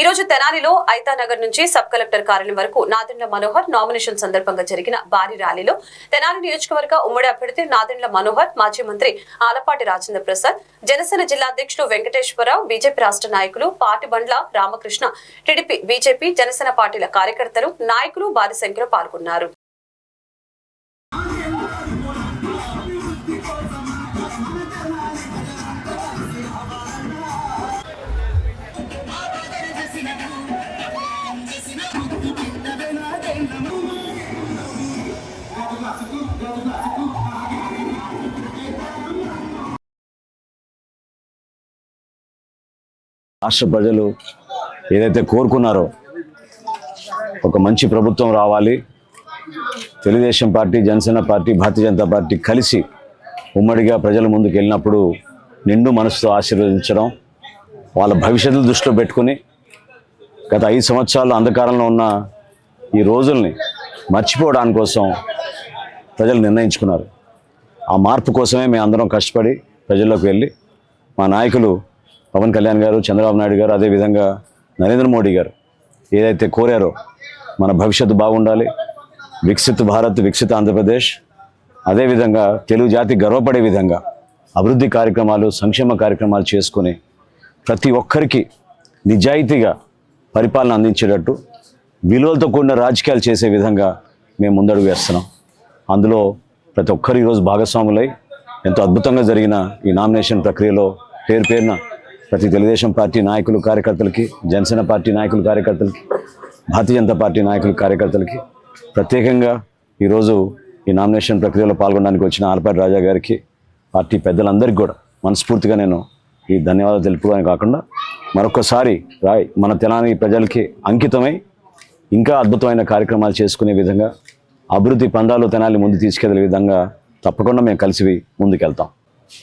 ఈ రోజు తెనాలిలో ఐతానగర్ నుంచి సబ్ కలెక్టర్ కార్యాలయం వరకు నాదెండ్ల మనోహర్ నామినేషన్ సందర్భంగా జరిగిన భారీ ర్యాలీలో తెనాలి నియోజకవర్గ ఉమ్మడి అభ్యర్థి నాదెండ్ల మనోహర్ మాజీ మంత్రి ఆలపాటి రాజేంద్ర ప్రసాద్ జనసేన జిల్లా అధ్యక్షులు వెంకటేశ్వరరావు బీజేపీ రాష్ట్ర నాయకులు Patibandla Ramakrishna TDP BJP Janasena పార్టీల కార్యకర్తలు నాయకులు భారీ సంఖ్యలో పాల్గొన్నారు. రాష్ట్ర ప్రజలు ఏదైతే కోరుకున్నారో ఒక మంచి ప్రభుత్వం రావాలి. Telugu Desam party Janasena party Bharatiya Janata party కలిసి ఉమ్మడిగా ప్రజల ముందుకు వెళ్ళినప్పుడు నిండు మనసుతో ఆశీర్వదించడం వాళ్ళ భవిష్యత్తు దృష్టిలో పెట్టుకుని గత ఐదు సంవత్సరాలు అంధకారంలో ఉన్న ఈ రోజుల్ని మర్చిపోవడాని కోసం ప్రజలు నిర్ణయించుకున్నారు. ఆ మార్పు కోసమే మేము అందరం కష్టపడి ప్రజల్లోకి వెళ్ళి మా నాయకులు పవన్ కళ్యాణ్ గారు చంద్రబాబు నాయుడు గారు అదేవిధంగా నరేంద్ర మోడీ గారు ఏదైతే కోరారో మన భవిష్యత్తు బాగుండాలి. వికసిత్ భారత్ వికసిత ఆంధ్రప్రదేశ్. అదేవిధంగా తెలుగు జాతి గర్వపడే విధంగా అభివృద్ధి కార్యక్రమాలు సంక్షేమ కార్యక్రమాలు చేసుకుని ప్రతి ఒక్కరికి నిజాయితీగా పరిపాలన అందించేటట్టు విలువలతో కూడిన రాజకీయాలు చేసే విధంగా మేము ముందడుగు వేస్తున్నాం. అందులో ప్రతి ఒక్కరు ఈరోజు భాగస్వాములై ఎంతో అద్భుతంగా జరిగిన ఈ నామినేషన్ ప్రక్రియలో పేరు పేరున ప్రతి తెలుగుదేశం పార్టీ నాయకులు కార్యకర్తలకి జనసేన పార్టీ నాయకులు కార్యకర్తలకి భారతీయ జనతా పార్టీ నాయకులు కార్యకర్తలకి ప్రత్యేకంగా ఈరోజు ఈ నామినేషన్ ప్రక్రియలో పాల్గొనడానికి వచ్చిన ఆలపాటి రాజా గారికి పార్టీ పెద్దలందరికీ కూడా మనస్ఫూర్తిగా నేను ఈ ధన్యవాదాలు తెలుపుకోవడానికి కాకుండా మరొకసారి రాయ్ మన తెలంగాణ ప్రజలకి అంకితమై ఇంకా అద్భుతమైన కార్యక్రమాలు చేసుకునే విధంగా అభివృద్ధి పందాలు తెనాలి ముందు తీసుకెళ్ళే విధంగా తప్పకుండా మేము కలిసి ముందుకెళ్తాం.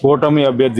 కూటమి అభ్యర్థి